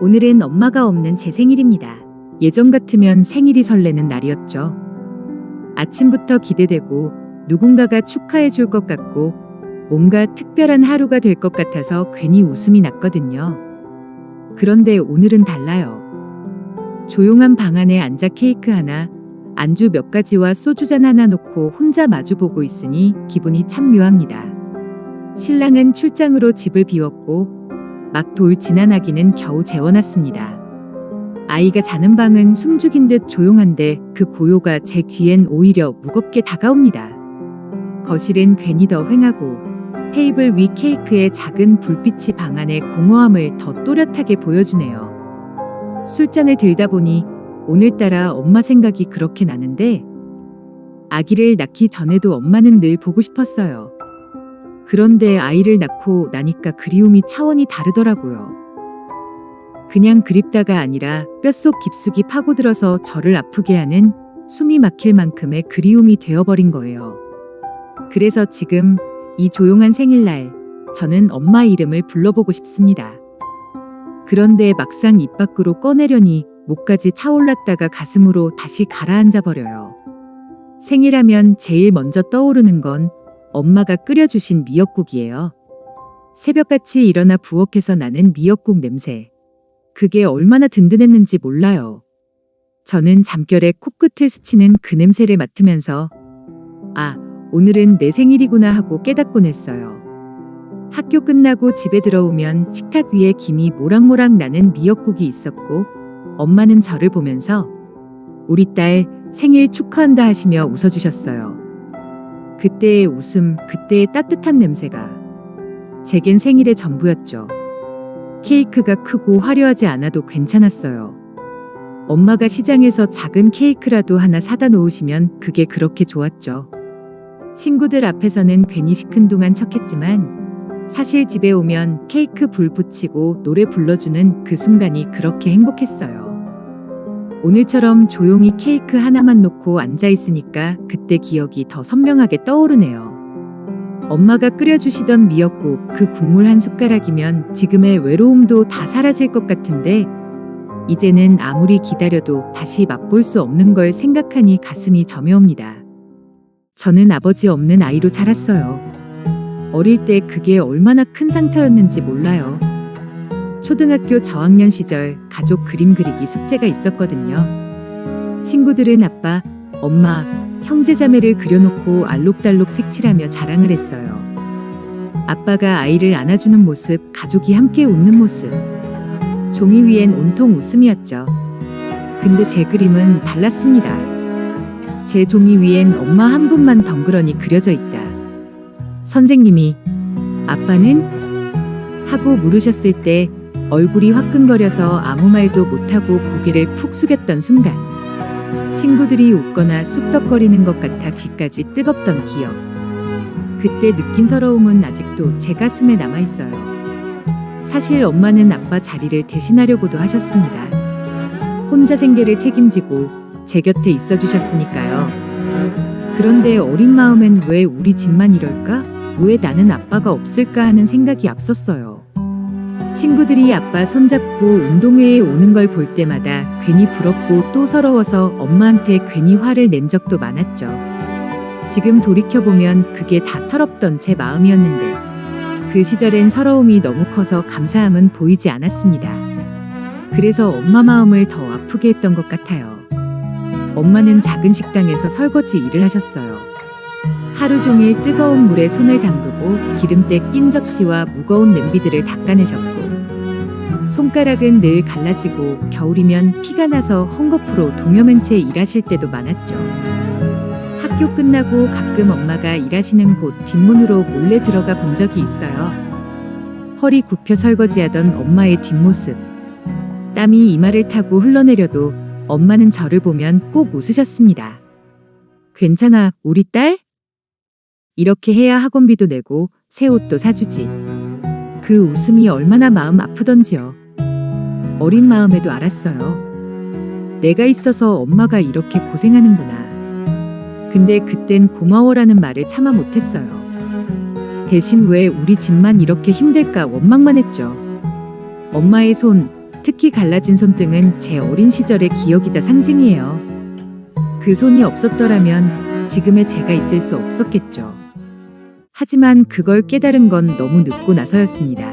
오늘은 엄마가 없는 제 생일입니다. 예전 같으면 생일이 설레는 날이었죠. 아침부터 기대되고 누군가가 축하해 줄 것 같고 뭔가 특별한 하루가 될 것 같아서 괜히 웃음이 났거든요. 그런데 오늘은 달라요. 조용한 방 안에 앉아 케이크 하나, 안주 몇 가지와 소주잔 하나 놓고 혼자 마주보고 있으니 기분이 참 묘합니다. 신랑은 출장으로 집을 비웠고 막 돌 지난 아기는 겨우 재워놨습니다. 아이가 자는 방은 숨죽인 듯 조용한데 그 고요가 제 귀엔 오히려 무겁게 다가옵니다. 거실엔 괜히 더 휑하고 테이블 위 케이크의 작은 불빛이 방 안의 공허함을 더 또렷하게 보여주네요. 술잔을 들다 보니 오늘따라 엄마 생각이 그렇게 나는데 아기를 낳기 전에도 엄마는 늘 보고 싶었어요. 그런데 아이를 낳고 나니까 그리움이 차원이 다르더라고요. 그냥 그립다가 아니라 뼛속 깊숙이 파고들어서 저를 아프게 하는 숨이 막힐 만큼의 그리움이 되어버린 거예요. 그래서 지금 이 조용한 생일날 저는 엄마 이름을 불러보고 싶습니다. 그런데 막상 입 밖으로 꺼내려니 목까지 차올랐다가 가슴으로 다시 가라앉아 버려요. 생일하면 제일 먼저 떠오르는 건 엄마가 끓여주신 미역국이에요. 새벽같이 일어나 부엌에서 나는 미역국 냄새. 그게 얼마나 든든했는지 몰라요. 저는 잠결에 코끝을 스치는 그 냄새를 맡으면서 아, 오늘은 내 생일이구나 하고 깨닫곤 했어요. 학교 끝나고 집에 들어오면 식탁 위에 김이 모락모락 나는 미역국이 있었고 엄마는 저를 보면서 우리 딸 생일 축하한다 하시며 웃어주셨어요. 그때의 웃음, 그때의 따뜻한 냄새가 제겐 생일의 전부였죠. 케이크가 크고 화려하지 않아도 괜찮았어요. 엄마가 시장에서 작은 케이크라도 하나 사다 놓으시면 그게 그렇게 좋았죠. 친구들 앞에서는 괜히 시큰둥한 척했지만 사실 집에 오면 케이크 불 붙이고 노래 불러주는 그 순간이 그렇게 행복했어요. 오늘처럼 조용히 케이크 하나만 놓고 앉아 있으니까 그때 기억이 더 선명하게 떠오르네요. 엄마가 끓여주시던 미역국 그 국물 한 숟가락이면 지금의 외로움도 다 사라질 것 같은데 이제는 아무리 기다려도 다시 맛볼 수 없는 걸 생각하니 가슴이 저며옵니다. 저는 아버지 없는 아이로 자랐어요. 어릴 때 그게 얼마나 큰 상처였는지 몰라요. 초등학교 저학년 시절 가족 그림 그리기 숙제가 있었거든요. 친구들은 아빠, 엄마, 형제자매를 그려놓고 알록달록 색칠하며 자랑을 했어요. 아빠가 아이를 안아주는 모습, 가족이 함께 웃는 모습. 종이 위엔 온통 웃음이었죠. 근데 제 그림은 달랐습니다. 제 종이 위엔 엄마 한 분만 덩그러니 그려져 있자. 선생님이 아빠는? 하고 물으셨을 때 얼굴이 화끈거려서 아무 말도 못하고 고개를 푹 숙였던 순간 친구들이 웃거나 쑥덕거리는 것 같아 귀까지 뜨겁던 기억. 그때 느낀 서러움은 아직도 제 가슴에 남아 있어요. 사실 엄마는 아빠 자리를 대신하려고도 하셨습니다. 혼자 생계를 책임지고 제 곁에 있어 주셨으니까요. 그런데 어린 마음엔 왜 우리 집만 이럴까? 왜 나는 아빠가 없을까 하는 생각이 앞섰어요. 친구들이 아빠 손잡고 운동회에 오는 걸 볼 때마다 괜히 부럽고 또 서러워서 엄마한테 괜히 화를 낸 적도 많았죠. 지금 돌이켜보면 그게 다 철없던 제 마음이었는데 그 시절엔 서러움이 너무 커서 감사함은 보이지 않았습니다. 그래서 엄마 마음을 더 아프게 했던 것 같아요. 엄마는 작은 식당에서 설거지 일을 하셨어요. 하루 종일 뜨거운 물에 손을 담그고 기름때 낀 접시와 무거운 냄비들을 닦아내셨고 손가락은 늘 갈라지고 겨울이면 피가 나서 헝겊으로 동여맨 채 일하실 때도 많았죠. 학교 끝나고 가끔 엄마가 일하시는 곳 뒷문으로 몰래 들어가 본 적이 있어요. 허리 굽혀 설거지하던 엄마의 뒷모습. 땀이 이마를 타고 흘러내려도 엄마는 저를 보면 꼭 웃으셨습니다. 괜찮아, 우리 딸? 이렇게 해야 학원비도 내고 새 옷도 사주지. 그 웃음이 얼마나 마음 아프던지요. 어린 마음에도 알았어요. 내가 있어서 엄마가 이렇게 고생하는구나. 근데 그땐 고마워라는 말을 참아 못했어요. 대신 왜 우리 집만 이렇게 힘들까 원망만 했죠. 엄마의 손, 특히 갈라진 손등은 제 어린 시절의 기억이자 상징이에요. 그 손이 없었더라면 지금의 제가 있을 수 없었겠죠. 하지만 그걸 깨달은 건 너무 늦고 나서였습니다.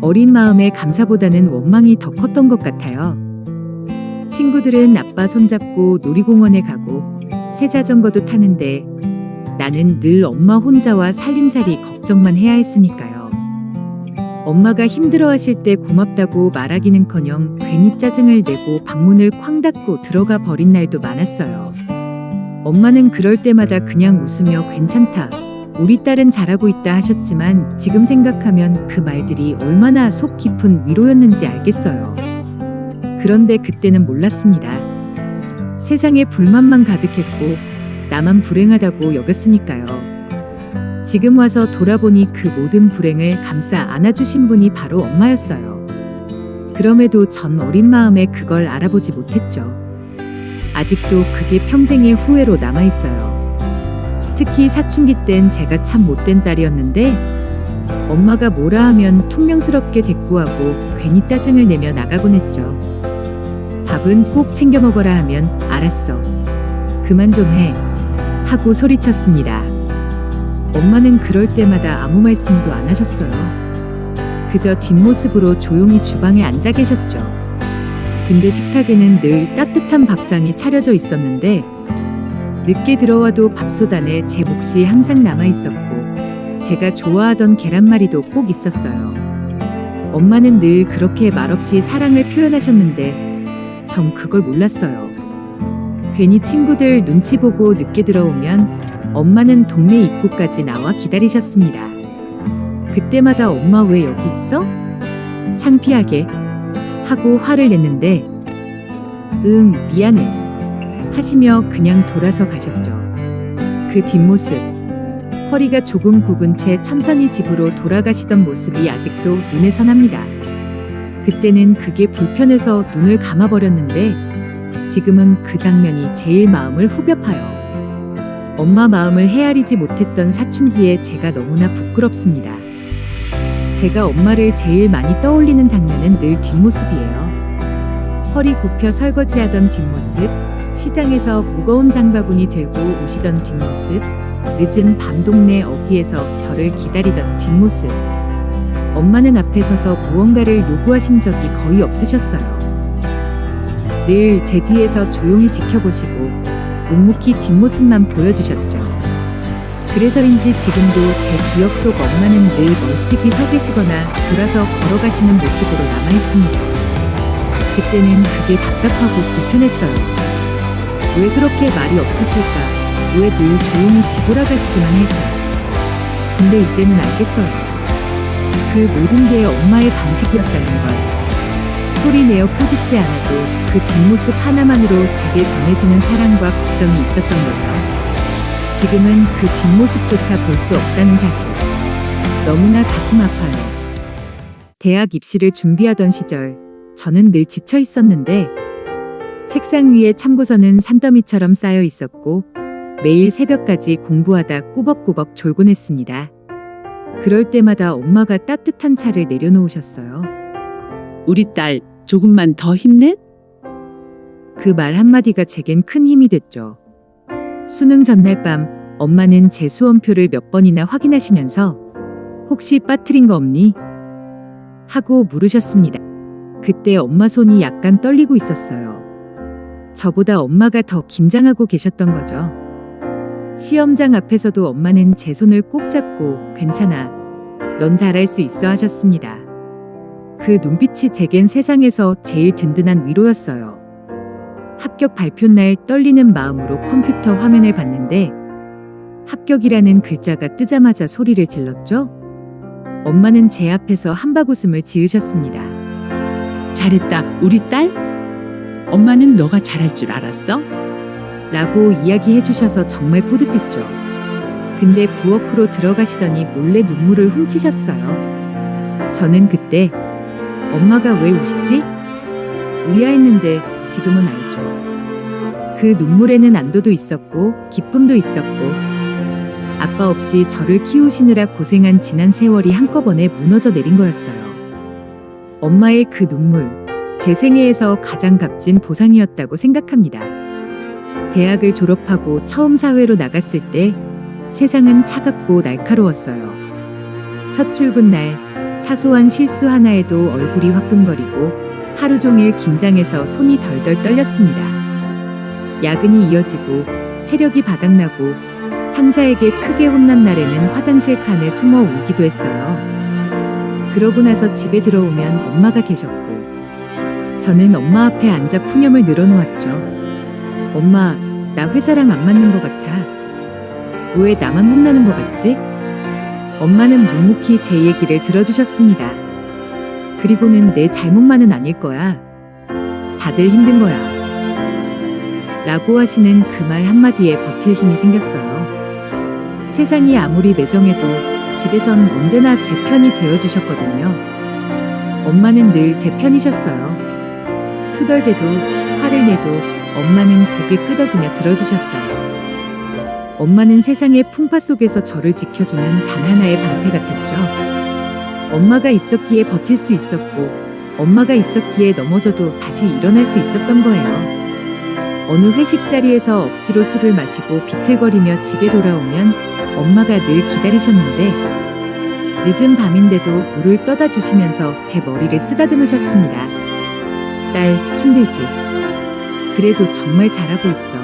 어린 마음에 감사보다는 원망이 더 컸던 것 같아요. 친구들은 아빠 손잡고 놀이공원에 가고 새 자전거도 타는데 나는 늘 엄마 혼자와 살림살이 걱정만 해야 했으니까요. 엄마가 힘들어하실 때 고맙다고 말하기는커녕 괜히 짜증을 내고 방문을 쾅 닫고 들어가 버린 날도 많았어요. 엄마는 그럴 때마다 그냥 웃으며 괜찮다. 우리 딸은 잘하고 있다 하셨지만 지금 생각하면 그 말들이 얼마나 속 깊은 위로였는지 알겠어요. 그런데 그때는 몰랐습니다. 세상에 불만만 가득했고 나만 불행하다고 여겼으니까요. 지금 와서 돌아보니 그 모든 불행을 감싸 안아주신 분이 바로 엄마였어요. 그럼에도 전 어린 마음에 그걸 알아보지 못했죠. 아직도 그게 평생의 후회로 남아있어요. 특히 사춘기 땐 제가 참 못된 딸이었는데 엄마가 뭐라 하면 퉁명스럽게 대꾸하고 괜히 짜증을 내며 나가곤 했죠. 밥은 꼭 챙겨 먹어라 하면 알았어. 그만 좀 해. 하고 소리쳤습니다. 엄마는 그럴 때마다 아무 말씀도 안 하셨어요. 그저 뒷모습으로 조용히 주방에 앉아 계셨죠. 근데 식탁에는 늘 따뜻한 밥상이 차려져 있었는데 늦게 들어와도 밥솥 안에 제 몫이 항상 남아 있었고 제가 좋아하던 계란말이도 꼭 있었어요. 엄마는 늘 그렇게 말없이 사랑을 표현하셨는데 전 그걸 몰랐어요. 괜히 친구들 눈치 보고 늦게 들어오면 엄마는 동네 입구까지 나와 기다리셨습니다. 그때마다 엄마 왜 여기 있어? 창피하게 하고 화를 냈는데 응 미안해 하시며 그냥 돌아서 가셨죠. 그 뒷모습 허리가 조금 굽은 채 천천히 집으로 돌아가시던 모습이 아직도 눈에 선합니다. 그때는 그게 불편해서 눈을 감아버렸는데 지금은 그 장면이 제일 마음을 후벼 파요. 엄마 마음을 헤아리지 못했던 사춘기에 제가 너무나 부끄럽습니다. 제가 엄마를 제일 많이 떠올리는 장면은 늘 뒷모습이에요. 허리 굽혀 설거지하던 뒷모습, 시장에서 무거운 장바구니 들고 오시던 뒷모습, 늦은 밤 동네 어귀에서 저를 기다리던 뒷모습. 엄마는 앞에 서서 무언가를 요구하신 적이 거의 없으셨어요. 늘 제 뒤에서 조용히 지켜보시고 묵묵히 뒷모습만 보여주셨죠. 그래서인지 지금도 제 기억 속 엄마는 늘 멀찍이 서 계시거나 돌아서 걸어가시는 모습으로 남아있습니다. 그때는 그게 답답하고 불편했어요. 왜 그렇게 말이 없으실까? 왜 늘 조용히 뒤돌아가시기만 할까? 근데 이제는 알겠어요. 그 모든 게 엄마의 방식이었다는 걸. 소리 내어 꼬집지 않아도 그 뒷모습 하나만으로 제게 전해지는 사랑과 걱정이 있었던 거죠. 지금은 그 뒷모습조차 볼 수 없다는 사실. 너무나 가슴 아파요. 대학 입시를 준비하던 시절, 저는 늘 지쳐 있었는데, 책상 위에 참고서는 산더미처럼 쌓여 있었고, 매일 새벽까지 공부하다 꾸벅꾸벅 졸곤 했습니다. 그럴 때마다 엄마가 따뜻한 차를 내려놓으셨어요. 우리 딸 조금만 더 힘내? 그 말 한마디가 제겐 큰 힘이 됐죠. 수능 전날 밤 엄마는 제 수험표를 몇 번이나 확인하시면서 혹시 빠뜨린 거 없니? 하고 물으셨습니다. 그때 엄마 손이 약간 떨리고 있었어요. 저보다 엄마가 더 긴장하고 계셨던 거죠. 시험장 앞에서도 엄마는 제 손을 꼭 잡고 괜찮아. 넌 잘할 수 있어 하셨습니다. 그 눈빛이 제겐 세상에서 제일 든든한 위로였어요. 합격 발표 날 떨리는 마음으로 컴퓨터 화면을 봤는데 합격이라는 글자가 뜨자마자 소리를 질렀죠. 엄마는 제 앞에서 한바구음을 지으셨습니다. 잘했다, 우리 딸? 엄마는 너가 잘할 줄 알았어? 라고 이야기해 주셔서 정말 뿌듯했죠. 근데 부엌으로 들어가시더니 몰래 눈물을 훔치셨어요. 저는 그때 엄마가 왜 우시지? 의아했는데 지금은 알죠. 그 눈물에는 안도도 있었고 기쁨도 있었고 아빠 없이 저를 키우시느라 고생한 지난 세월이 한꺼번에 무너져 내린 거였어요. 엄마의 그 눈물, 제 생애에서 가장 값진 보상이었다고 생각합니다. 대학을 졸업하고 처음 사회로 나갔을 때 세상은 차갑고 날카로웠어요. 첫 출근 날 사소한 실수 하나에도 얼굴이 화끈거리고 하루 종일 긴장해서 손이 덜덜 떨렸습니다. 야근이 이어지고 체력이 바닥나고 상사에게 크게 혼난 날에는 화장실 칸에 숨어 울기도 했어요. 그러고 나서 집에 들어오면 엄마가 계셨고 저는 엄마 앞에 앉아 푸념을 늘어놓았죠. 엄마, 나 회사랑 안 맞는 것 같아. 왜 나만 혼나는 것 같지? 엄마는 묵묵히 제 얘기를 들어주셨습니다. 그리고는 내 잘못만은 아닐 거야. 다들 힘든 거야. 라고 하시는 그 말 한마디에 버틸 힘이 생겼어요. 세상이 아무리 매정해도 집에선 언제나 제 편이 되어주셨거든요. 엄마는 늘 제 편이셨어요. 투덜대도 화를 내도 엄마는 고개 끄덕이며 들어주셨어요. 엄마는 세상의 풍파 속에서 저를 지켜주는 단 하나의 방패 같았죠. 엄마가 있었기에 버틸 수 있었고, 엄마가 있었기에 넘어져도 다시 일어날 수 있었던 거예요. 어느 회식 자리에서 억지로 술을 마시고 비틀거리며 집에 돌아오면 엄마가 늘 기다리셨는데, 늦은 밤인데도 물을 떠다 주시면서 제 머리를 쓰다듬으셨습니다. 딸, 힘들지? 그래도 정말 잘하고 있어.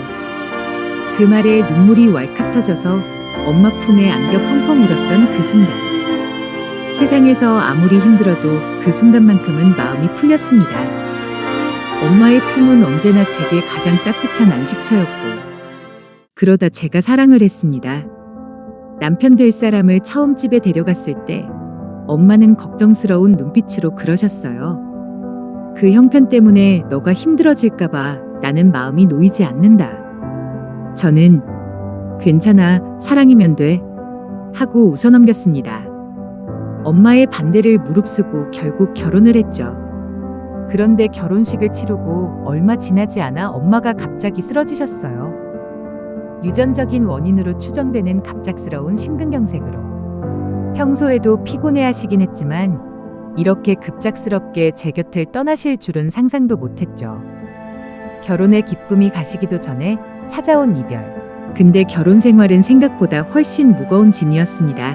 그 말에 눈물이 왈칵 터져서 엄마 품에 안겨 펑펑 울었던 그 순간. 세상에서 아무리 힘들어도 그 순간만큼은 마음이 풀렸습니다. 엄마의 품은 언제나 제게 가장 따뜻한 안식처였고, 그러다 제가 사랑을 했습니다. 남편 될 사람을 처음 집에 데려갔을 때, 엄마는 걱정스러운 눈빛으로 그러셨어요. 그 형편 때문에 너가 힘들어질까봐 나는 마음이 놓이지 않는다. 저는 괜찮아, 사랑이면 돼. 하고 웃어 넘겼습니다. 엄마의 반대를 무릅쓰고 결국 결혼을 했죠. 그런데 결혼식을 치르고 얼마 지나지 않아 엄마가 갑자기 쓰러지셨어요. 유전적인 원인으로 추정되는 갑작스러운 심근경색으로. 평소에도 피곤해 하시긴 했지만 이렇게 급작스럽게 제 곁을 떠나실 줄은 상상도 못했죠. 결혼의 기쁨이 가시기도 전에 찾아온 이별. 근데 결혼 생활은 생각보다 훨씬 무거운 짐이었습니다.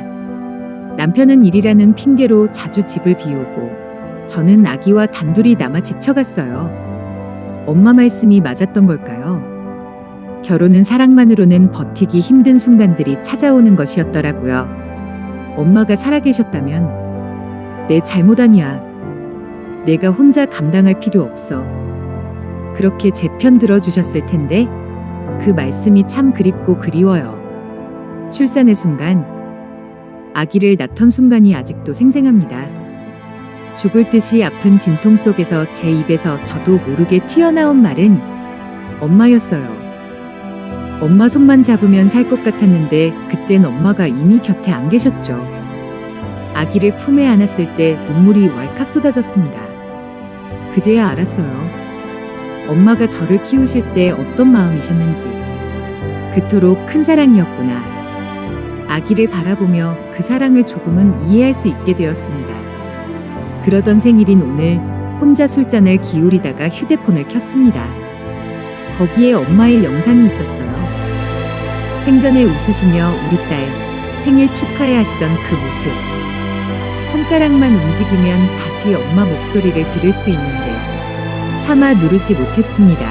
남편은 일이라는 핑계로 자주 집을 비우고 저는 아기와 단둘이 남아 지쳐갔어요. 엄마 말씀이 맞았던 걸까요? 결혼은 사랑만으로는 버티기 힘든 순간들이 찾아오는 것이었더라고요. 엄마가 살아계셨다면 내 잘못 아니야. 내가 혼자 감당할 필요 없어. 그렇게 제 편 들어주셨을 텐데 그 말씀이 참 그립고 그리워요. 출산의 순간, 아기를 낳던 순간이 아직도 생생합니다. 죽을 듯이 아픈 진통 속에서 제 입에서 저도 모르게 튀어나온 말은 엄마였어요. 엄마 손만 잡으면 살 것 같았는데 그땐 엄마가 이미 곁에 안 계셨죠. 아기를 품에 안았을 때 눈물이 왈칵 쏟아졌습니다. 그제야 알았어요. 엄마가 저를 키우실 때 어떤 마음이셨는지. 그토록 큰 사랑이었구나. 아기를 바라보며 그 사랑을 조금은 이해할 수 있게 되었습니다. 그러던 생일인 오늘 혼자 술잔을 기울이다가 휴대폰을 켰습니다. 거기에 엄마의 영상이 있었어요. 생전에 웃으시며 우리 딸 생일 축하해 하시던 그 모습. 손가락만 움직이면 다시 엄마 목소리를 들을 수 있는데 차마 누르지 못했습니다.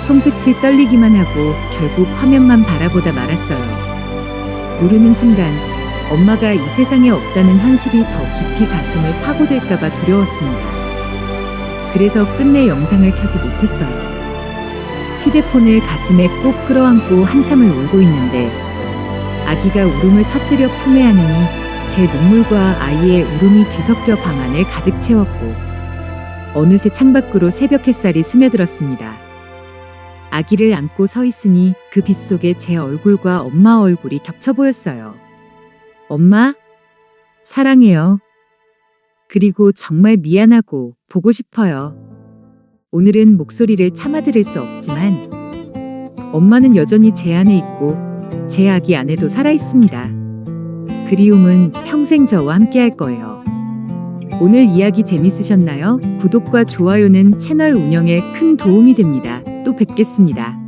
손끝이 떨리기만 하고 결국 화면만 바라보다 말았어요. 누르는 순간 엄마가 이 세상에 없다는 현실이 더 깊이 가슴을 파고들까봐 두려웠습니다. 그래서 끝내 영상을 켜지 못했어요. 휴대폰을 가슴에 꼭 끌어안고 한참을 울고 있는데 아기가 울음을 터뜨려 품에 안으니 제 눈물과 아이의 울음이 뒤섞여 방 안을 가득 채웠고 어느새 창밖으로 새벽 햇살이 스며들었습니다. 아기를 안고 서 있으니 그 빛 속에 제 얼굴과 엄마 얼굴이 겹쳐 보였어요. 엄마, 사랑해요. 그리고 정말 미안하고 보고 싶어요. 오늘은 목소리를 참아 들을 수 없지만 엄마는 여전히 제 안에 있고 제 아기 안에도 살아 있습니다. 그리움은 평생 저와 함께 할 거예요. 오늘 이야기 재밌으셨나요? 구독과 좋아요는 채널 운영에 큰 도움이 됩니다. 또 뵙겠습니다.